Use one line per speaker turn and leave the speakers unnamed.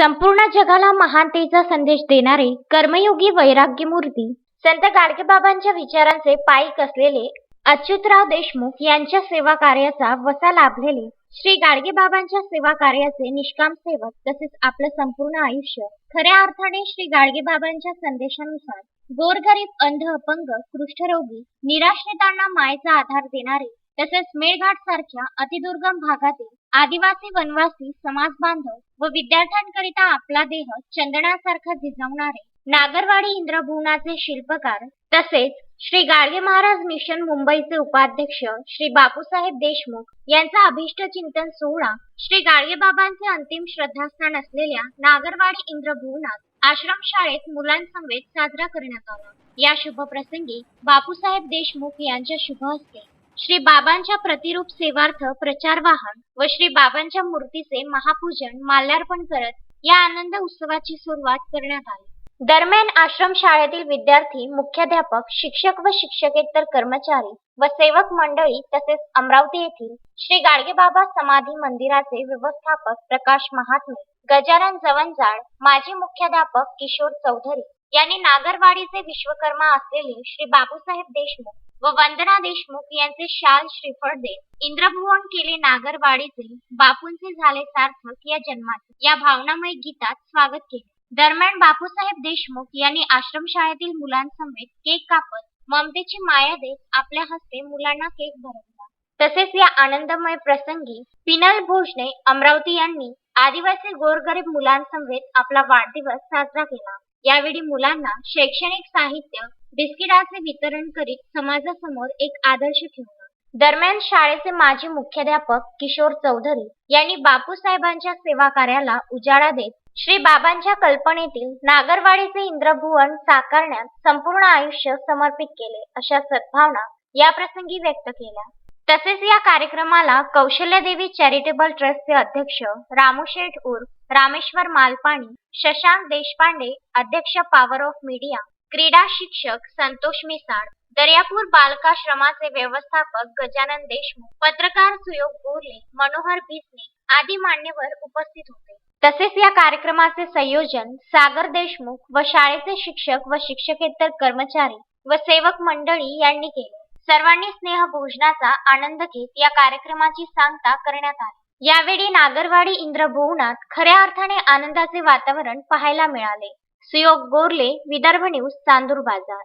संपूर्ण जगाला महानतेचा संदेश देणारे कर्मयोगी वैराग्य मूर्ती संत गाडगेबाबांच्या विचारांचे पायिक असलेले अच्युतराव देशमुख यांच्या सेवा कार्याचा वसा लाभलेले श्री गाडगेबाबांच्या सेवा कार्याचे निष्काम सेवक तसेच आपलं संपूर्ण आयुष्य. खऱ्या अर्थाने श्री गाडगेबाबांच्या संदेशानुसार गोरगरीब अंध अपंग कुष्ठरोगी निराश्रितांना मायेचा आधार देणारे तसेच मेळघाट सारख्या अतिदुर्गम भागातील आदिवासी वनवासी समाज बांधव व विद्यार्थ्यांकरिता आपला देह चंदनासारखा झिजवणारे नागरवाडी इंद्रभुवनाचे शिल्पकार तसेच श्री गाडगे महाराज मिशन मुंबईचे उपाध्यक्ष श्री बापूसाहेब देशमुख यांचा अभिष्ट चिंतन सोहळा श्री गाडगेबाबांचे अंतिम श्रद्धास्थान असलेल्या नागरवाडी इंद्रभुवनात आश्रमशाळेत मुलांसमवेत साजरा करण्यात आला. या शुभप्रसंगी बापूसाहेब देशमुख यांच्या शुभ हस्ते श्री बाबांच्या प्रतिरूप सेवार्थ प्रचार वाहन व श्री बाबांच्या मूर्तीचे महापूजन माल्यार्पण करत या आनंद उत्सवाची सुरुवात करण्यात आली. दरम्यान आश्रम शाळेतील विद्यार्थी मुख्याध्यापक शिक्षक व शिक्षकेतर कर्मचारी व सेवक मंडळी तसेच अमरावती येथील श्री गाडगेबाबा समाधी मंदिराचे व्यवस्थापक प्रकाश महात्मे गजानन जवंजाळ माजी मुख्याध्यापक किशोर चौधरी यांनी नागरवाडीचे विश्वकर्मा असलेले श्री बापूसाहेब देशमुख व वंदना देशमुख यांचे शाल श्रीफळ देत इंद्रभुवन केले नागरवाडीचे बापूंचे झाले सार्थक या जन्माचे. या भावनामय गीतात स्वागत केले. दरम्यान बापूसाहेब देशमुख यांनी आश्रमशाळेतील मुलांसमवेत केक कापत ममतेची माया देत आपल्या हस्ते मुलांना केक भरवला. तसेच या आनंदमय प्रसंगी पिनल भोजने अमरावती यांनी आदिवासी गोरगरीब मुलांसमवेत आपला वाढदिवस साजरा केला. यावेळी मुलांना शैक्षणिक साहित्य बिस्किटाचे वितरण करीत समाजासमोर एक आदर्श ठेवला. दरम्यान शाळेचे माजी मुख्याध्यापक किशोर चौधरी यांनी बापूसाहेबांच्या सेवा कार्याला उजाळा देत श्री बाबांच्या कल्पनेतील नागरवाडीचे इंद्रभुवन साकारण्यात संपूर्ण आयुष्य समर्पित केले अशा सद्भावना या प्रसंगी व्यक्त केल्या. तसेच या कार्यक्रमाला कौशल्यदेवी चॅरिटेबल ट्रस्टचे अध्यक्ष रामूशेठ उर्फ रामेश्वर मालपाणी शशांक देशपांडे अध्यक्ष पॉवर ऑफ मीडिया क्रीडा शिक्षक संतोष मिसाळ दर्यापूर बालकाश्रमाचे व्यवस्थापक गजानन देशमुख पत्रकार सुयोग बोरले मनोहर भिसने आदी मान्यवर उपस्थित होते. तसेच या कार्यक्रमाचे संयोजन सागर देशमुख व शाळेचे शिक्षक व शिक्षकेतर कर्मचारी व सेवक मंडळी यांनी केले. सर्वांनी स्नेह भोजनाचा आनंद घेत या कार्यक्रमाची सांगता करण्यात आली. यावेळी नागरवाडी इंद्रभुवनात खऱ्या अर्थाने आनंदाचे वातावरण पाहायला मिळाले. सुयोग गोरले विदर्भ न्यूज चांदूर बाजार.